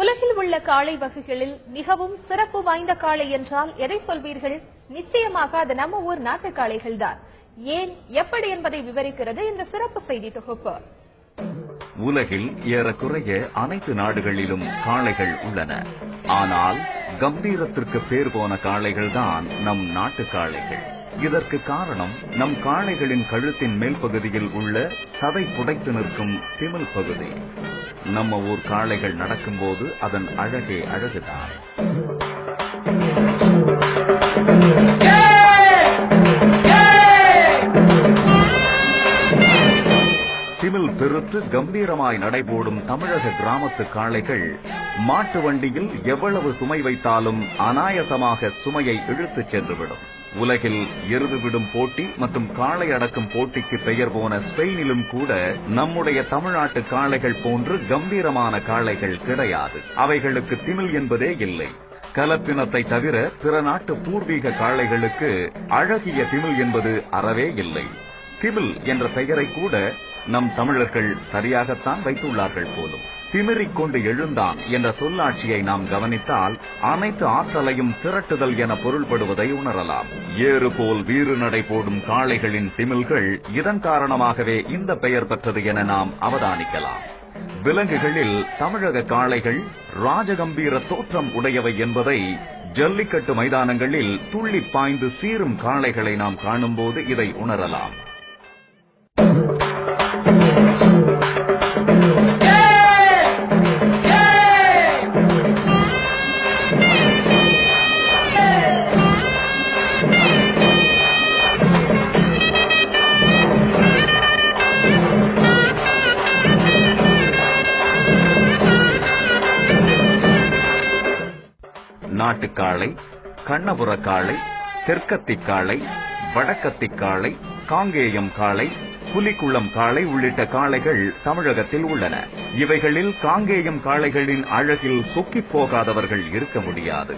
உலகில் உள்ள காளை வகைகளில் மிகவும் சிறப்பு வாய்ந்த காளை என்றால் எதை சொல்வீர்கள்? நிச்சயமாக அது நம்ம ஊர் நாட்டு காளைகள் தான். ஏன் எப்படி என்பதை விவரிக்கிறது இந்த சிறப்பு செய்தி தொகுப்பு. உலகில் ஏறக்குறைய அனைத்து நாடுகளிலும் காளைகள் உள்ளன. ஆனால் கம்பீரத்திற்கு பேர் போன காளைகள் தான் நம் நாட்டு காளைகள். இதற்கு காரணம் நம் காளைகளின் கழுத்தின் மேல் பகுதியில் உள்ள சதை புடைத்து நிற்கும் திமிழ் பகுதி. நம்ம ஊர் காளைகள் நடக்கும்போது அதன் அழகே அழகுதான். திமில் பெருத்து கம்பீரமாய் நடைபோடும் தமிழக கிராமத்து காளைகள் மாட்டு வண்டியில் எவ்வளவு சுமை வைத்தாலும் அனாயசமாக சுமையை இழுத்துச் சென்றுவிடும். உலகில் எருது விடும் போட்டி மற்றும் காளை அடக்கும் போட்டிக்கு பெயர் போன ஸ்பெயினிலும் கூட நம்முடைய தமிழ்நாட்டு காளைகள் போன்று கம்பீரமான காளைகள் கிடையாது. அவைகளுக்கு திமில் என்பதே இல்லை. கலப்பினத்தை தவிர பிற நாட்டு பூர்வீக காளைகளுக்கு அழகிய திமில் என்பது அறவே இல்லை. திமில் என்ற பெயரை கூட நம் தமிழர்கள் சரியாகத்தான் வைத்துள்ளார்கள் போலும். திமிரிக் கொண்டு எழுந்தான் என்ற சொல்லாட்சியை நாம் கவனித்தால் அனைத்து ஆற்றலையும் திரட்டுதல் என பொருள்படுவதை உணரலாம். ஏறு போல் வீறு நடை போடும் காளைகளின் திமில்கள் இதன் காரணமாகவே இந்த பெயர் பெற்றது என நாம் அவதானிக்கலாம். விலங்குகளில் தமிழக காளைகள் ராஜகம்பீர தோற்றம் உடையவை என்பதை ஜல்லிக்கட்டு மைதானங்களில் துள்ளி பாய்ந்து சீரும் காளைகளை நாம் காணும்போது இதை உணரலாம். நாட்டுக்காளை கண்ணபுர காளை தெற்கத்தி காளை வடக்கத்தி காளை காங்கேயம் காளை புலிக்குளம் காளை உள்ளிட்ட காளைகள் தமிழகத்தில் உள்ளன. இவைகளில் காங்கேயம் காளைகளின் அழகில் சொக்கிப் போகாதவர்கள் இருக்க முடியாது.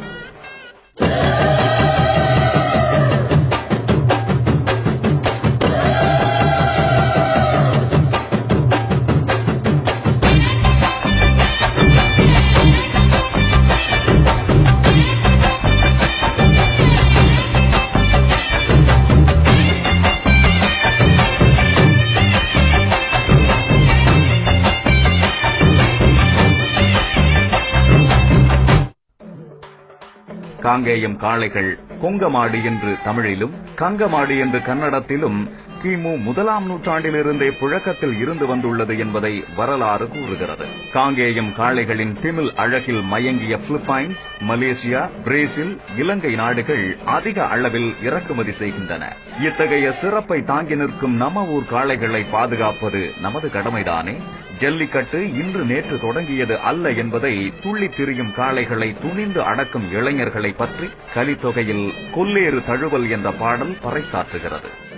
காங்கேயம் காளைகள் கொங்கமாடு என்று தமிழிலும் கங்கமாடு என்று கன்னடத்திலும் கிமு முதலாம் நூற்றாண்டிலிருந்தே புழக்கத்தில் இருந்து வந்துள்ளது என்பதை வரலாறு கூறுகிறது. காங்கேயம் காளைகளின் திமில் அழகில் மயங்கிய பிலிப்பைன்ஸ் மலேசியா பிரேசில் இலங்கை நாடுகள் அதிக அளவில் இறக்குமதி செய்கின்றன. இத்தகைய சிறப்பை தாங்கி நிற்கும் நம்ம ஊர் காளைகளை பாதுகாப்பது நமது கடமைதானே? ஜல்லிக்கட்டு இன்று நேற்று தொடங்கியது அல்ல என்பதை துள்ளி திரியும் காளைகளை துணிந்து அடக்கும் இளைஞர்களை பற்றி கலித்தொகையில் கொல்லேறு தழுவல் என்ற பாடல் பறைசாற்றுகிறது.